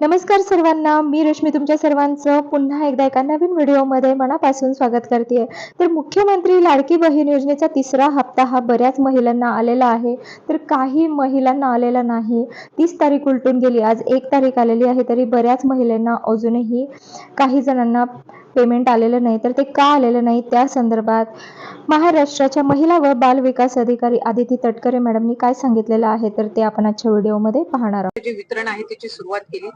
नमस्कार सर्वांना मी रश्मी तुमच्या सर्वांचं पुन्हा एकदा एका नवीन व्हिडिओमध्ये मनापासून स्वागत करते. तर मुख्यमंत्री लाडकी बहीण योजनेचा तिसरा हप्ता हा बऱ्याच महिलांना आलेला आहे. तर काही महिलांना आलेला नाही. तीस तारीख उलटून गेली आज एक तारीख आलेली आहे तरी बऱ्याच महिलांना अजूनही काही जणांना पेमेंट आलेलं नाही. तर ते का आलेलं नाही? त्या संदर्भात महाराष्ट्राच्या महिला व बाल विकास अधिकारी आदिती तटकरे मॅडमनी काय सांगितलेलं आहे? तर ते आपण आजच्या व्हिडिओमध्ये पाहणार आहोत. जे वितरण आहे त्याची सुरुवात केली.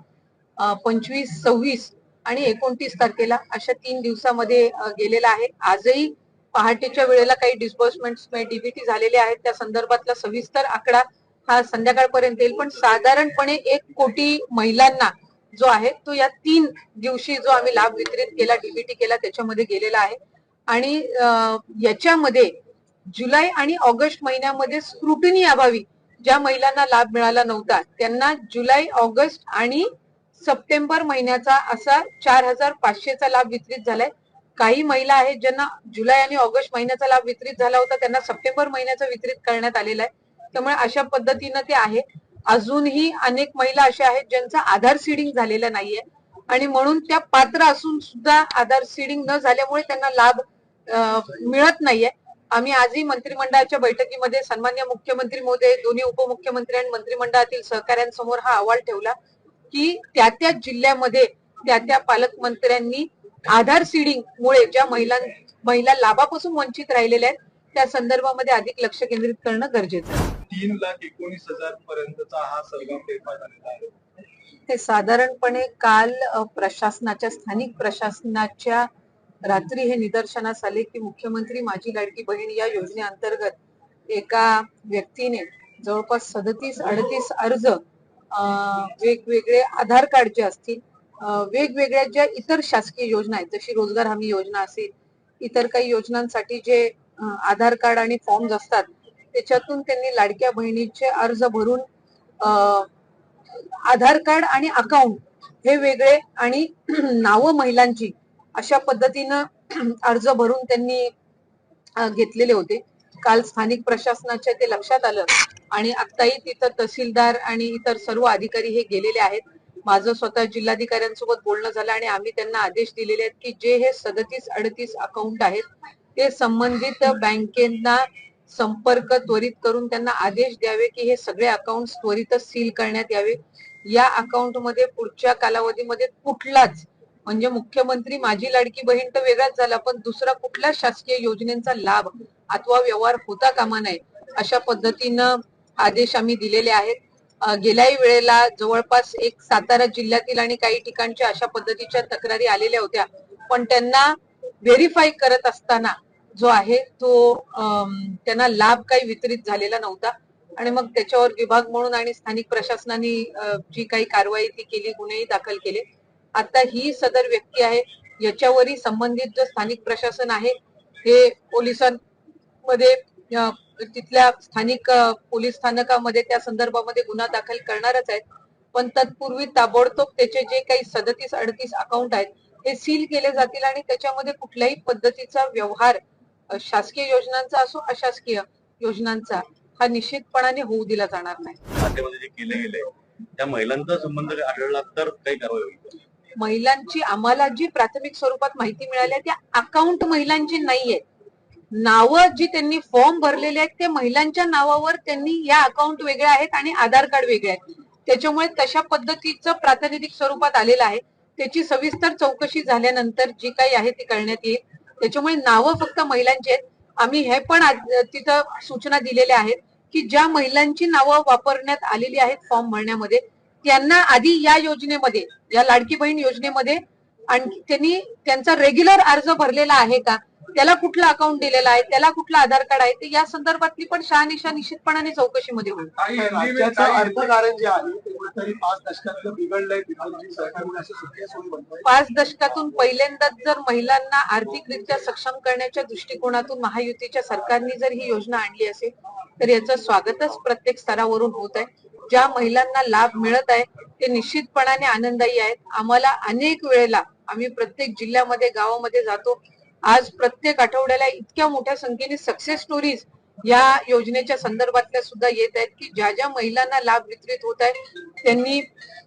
पंचवीस सव्वीस आणि एकोणतीस तारखेला अशा तीन दिवसामध्ये गेलेला आहे. आजही पहाटेच्या वेळेला काही डिस्बर्समेंट डीबीटी झालेले आहेत. त्या संदर्भातला सविस्तर आकडा हा संध्याकाळपर्यंत येईल. पण साधारणपणे एक कोटी महिलांना जो आहे तो या तीन दिवशी जो आम्ही लाभ वितरित केला डीबीटी केला त्याच्यामध्ये गेलेला आहे. आणि याच्यामध्ये जुलै आणि ऑगस्ट महिन्यामध्ये स्क्रुटिनी अभावी ज्या महिलांना लाभ मिळाला नव्हता त्यांना जुलै ऑगस्ट आणि सप्टेंबर महिन्याचा असा चार हजार पाचशेचा लाभ वितरित झालाय. काही महिला आहेत ज्यांना जुलै आणि ऑगस्ट महिन्याचा लाभ वितरित झाला होता त्यांना सप्टेंबर महिन्याचा वितरित करण्यात आलेला आहे. त्यामुळे अशा पद्धतीनं ते आहे. अजूनही अनेक महिला अशा आहेत ज्यांचा आधार सीडिंग झालेला नाहीये. आणि म्हणून त्या पात्र असून सुद्धा आधार सीडिंग न झाल्यामुळे त्यांना लाभ मिळत नाहीये. आम्ही आजही मंत्रिमंडळाच्या बैठकीमध्ये सन्मान्य मुख्यमंत्री मोदय दोन्ही उपमुख्यमंत्री आणि मंत्रिमंडळातील सहकाऱ्यांसमोर हा अहवाल ठेवला. की त्या त्या जिल्ह्यामध्ये त्या त्या पालकमंत्र्यांनी आधार सीडिंग मुळे ज्या महिला महिला लाभापासून वंचित राहिलेल्या आहेत त्या संदर्भामध्ये अधिक लक्ष केंद्रित करणं गरजेचं आहे. तीन लाख एकोणीस हजार पर्यंतचा हा फेरफार झालेला आहे. ते साधारणपणे काल प्रशासनाच्या स्थानिक प्रशासनाच्या रात्री हे निदर्शनास आले की मुख्यमंत्री माझी लाडकी बहीण या योजनेअंतर्गत एका व्यक्तीने जवळपास सदतीस अडतीस अर्ज वेगवेगळे आधार कार्ड जे असतील वेगवेगळ्या ज्या इतर शासकीय योजना आहेत जशी रोजगार हमी योजना असेल इतर काही योजनांसाठी जे आधार कार्ड आणि फॉर्म्स असतात त्याच्यातून त्यांनी लाडक्या बहिणीचे अर्ज भरून आधार कार्ड आणि अकाउंट हे वेगळे आणि नावं महिलांची अशा पद्धतीनं अर्ज भरून त्यांनी घेतलेले होते. काल स्थानिक प्रशासनाच्या ते लक्षात आलं आणि आत्ताही तिथं तहसीलदार आणि इतर सर्व अधिकारी हे गेलेले आहेत. माझं स्वतः जिल्हाधिकाऱ्यांसोबत बोलणं झालं आणि आम्ही त्यांना आदेश दिलेले आहेत की जे हे सदतीस अडतीस अकाउंट आहेत ते संबंधित बँकेना संपर्क त्वरित करून त्यांना आदेश द्यावे की हे सगळे अकाउंट त्वरितच सील करण्यात यावे. या अकाउंटमध्ये पुढच्या कालावधीमध्ये कुठलाच म्हणजे मुख्यमंत्री माझी लाडकी बहीण तर वेगळाच झाला पण दुसरा कुठलाच शासकीय योजनेचा लाभ अथवा व्यवहार होता कामा नये अशा पद्धतीनं आदेश आम्ही दिलेले आहेत. गेल्याही वेळेला जवळपास एक सातारा जिल्ह्यातील आणि काही ठिकाणच्या अशा पद्धतीच्या तक्रारी आलेल्या होत्या. पण त्यांना व्हेरीफाय करत असताना जो आहे तो त्यांना लाभ काही वितरित झालेला नव्हता. आणि मग त्याच्यावर विभाग म्हणून आणि स्थानिक प्रशासनाने जी काही कारवाई ती केली गुन्हेही दाखल केले. आता ही सदर व्यक्ती आहे. याच्यावरही संबंधित जो स्थानिक प्रशासन आहे हे पोलिसांमध्ये तिथल्या स्थानिक पोलीस स्थानकामध्ये त्या संदर्भामध्ये गुन्हा दाखल करणारच आहेत. पण तत्पूर्वी ताबडतोब त्याचे जे काही सदतीस अडतीस अकाउंट आहेत हे सील केले जातील आणि त्याच्यामध्ये कुठल्याही पद्धतीचा व्यवहार शासकीय योजनांचा असो अशासकीय योजनांचा हा निश्चितपणाने होऊ दिला जाणार नाही. केले गेले त्या महिलांचा संबंध आढळला तर काही कारवाई होईल महिलांची आम्हाला जी प्राथमिक स्वरूपात माहिती मिळाली त्या अकाउंट महिलांची नाहीये. नावं जी त्यांनी फॉर्म भरलेले आहेत ते महिलांच्या नावावर त्यांनी या अकाउंट वेगळे आहेत आणि आधार कार्ड वेगळे आहेत. त्याच्यामुळे तशा पद्धतीचं प्रातिनिधिक स्वरूपात आलेलं आहे. त्याची सविस्तर चौकशी झाल्यानंतर जी काही आहे ती करण्यात येईल. त्याच्यामुळे नावं फक्त महिलांची आहेत. आम्ही हे पण तिथं सूचना दिलेल्या आहेत की ज्या महिलांची नावं वापरण्यात आलेली आहेत फॉर्म भरण्यामध्ये त्यांना आधी या योजनेमध्ये या लाडकी बहीण योजनेमध्ये आणखी त्यांनी त्यांचा रेग्युलर अर्ज भरलेला आहे का? त्याला कुठलं अकाउंट दिलेलं आहे त्याला कुठलं आधार कार्ड आहे ते या संदर्भातली पण शहानिशा निश्चितपणाने चौकशीमध्ये होईल. अर्थकारण जे आहे ते कुठेतरी पाच दशकातलं बिघडलंय पाच दशकातून पहिल्यांदाच जर महिलांना आर्थिकरित्या सक्षम करण्याच्या दृष्टिकोनातून महायुतीच्या सरकारने जर ही योजना आणली असेल तर याचं स्वागतच प्रत्येक स्तरावरून होत आहे. ज्या महिलांना लाभ मिळत आहे ते निश्चितपणाने आनंदायी आहेत. आम्हाला अनेक वेळेला आम्ही प्रत्येक जिल्ह्यामध्ये गावामध्ये जातो आज प्रत्येक आठवड्याला इतक्या मोठ्या संख्येने सक्सेस स्टोरीज या योजनेच्या संदर्भातल्या सुद्धा येत आहेत की ज्या ज्या महिलांना लाभ वितरित होत आहे त्यांनी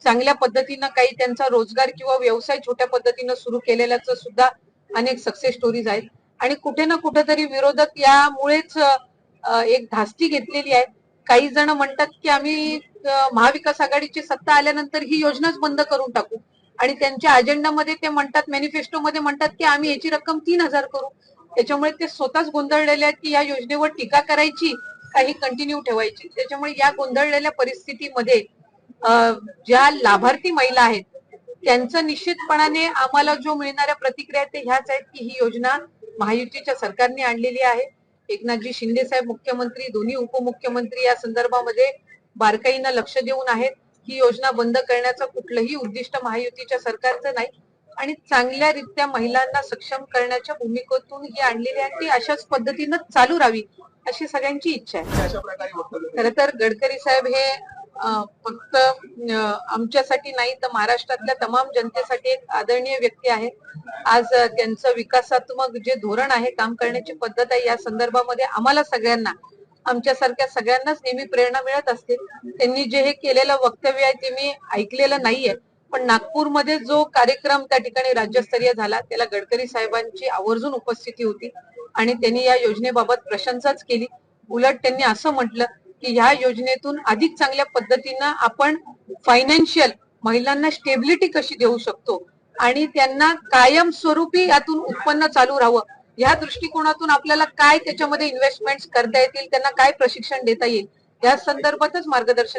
चांगल्या पद्धतीनं काही त्यांचा रोजगार किंवा व्यवसाय छोट्या पद्धतीनं सुरू केलेल्याच सुद्धा अनेक सक्सेस स्टोरीज आहेत. आणि कुठे ना कुठेतरी विरोधक यामुळेच एक धास्ती घेतलेली आहे. काही जण म्हणतात की आम्ही महाविकास आघाडीची सत्ता आल्यानंतर ही योजनाच बंद करून टाकू. आणि त्यांच्या अजेंडामध्ये ते म्हणतात मॅनिफेस्टोमध्ये म्हणतात की आम्ही याची रक्कम तीन हजार करू. त्याच्यामुळे ते स्वतःच गोंधळलेले आहेत की या योजनेवर टीका करायची काही कंटिन्यू ठेवायची? त्याच्यामुळे या गोंधळलेल्या परिस्थितीमध्ये ज्या लाभार्थी महिला आहेत त्यांचं निश्चितपणाने आम्हाला जो मिळणाऱ्या प्रतिक्रिया आहेत ते ह्याच आहेत की ही योजना महायुतीच्या सरकारने आणलेली आहे. एकनाथजी शिंदे साहेब मुख्यमंत्री दोन्ही उपमुख्यमंत्री या संदर्भामध्ये बारकाईनं लक्ष देऊन आहेत. ही योजना बंद करण्याचं कुठलंही उद्दिष्ट महायुतीच्या सरकारचं नाही. आणि चांगल्यारीत्या महिलांना सक्षम करण्याच्या भूमिकेतून ही आणलेली आहे ती अशाच पद्धतीनं चालू राहावी अशी सगळ्यांची इच्छा आहे. खर तर गडकरी साहेब हे फक्त आमच्यासाठी नाही तर महाराष्ट्रातल्या तमाम जनतेसाठी एक आदरणीय व्यक्ती आहे आज त्यांचं विकासात्मक जे धोरण आहे काम करण्याची पद्धत आहे या संदर्भामध्ये आम्हाला सगळ्यांना आमच्यासारख्या सगळ्यांनाच नेहमी प्रेरणा मिळत असते. त्यांनी जे हे केलेलं वक्तव्य आहे ते मी ऐकलेलं नाहीये. पण नागपूरमध्ये जो कार्यक्रम त्या ठिकाणी राज्यस्तरीय झाला त्याला गडकरी साहेबांची आवर्जून उपस्थिती होती आणि त्यांनी या योजनेबाबत प्रशंसाच केली. उलट त्यांनी असं म्हटलं की ह्या योजनेतून अधिक चांगल्या पद्धतीनं आपण फायनान्शियल महिलांना स्टेबिलिटी कशी देऊ शकतो आणि त्यांना कायमस्वरूपी यातून उत्पन्न चालू राहावं या दृष्टिकोनातून आपल्याला काय त्याच्यामध्ये इन्व्हेस्टमेंट करता येतील त्यांना काय प्रशिक्षण देता येईल या संदर्भातच मार्गदर्शन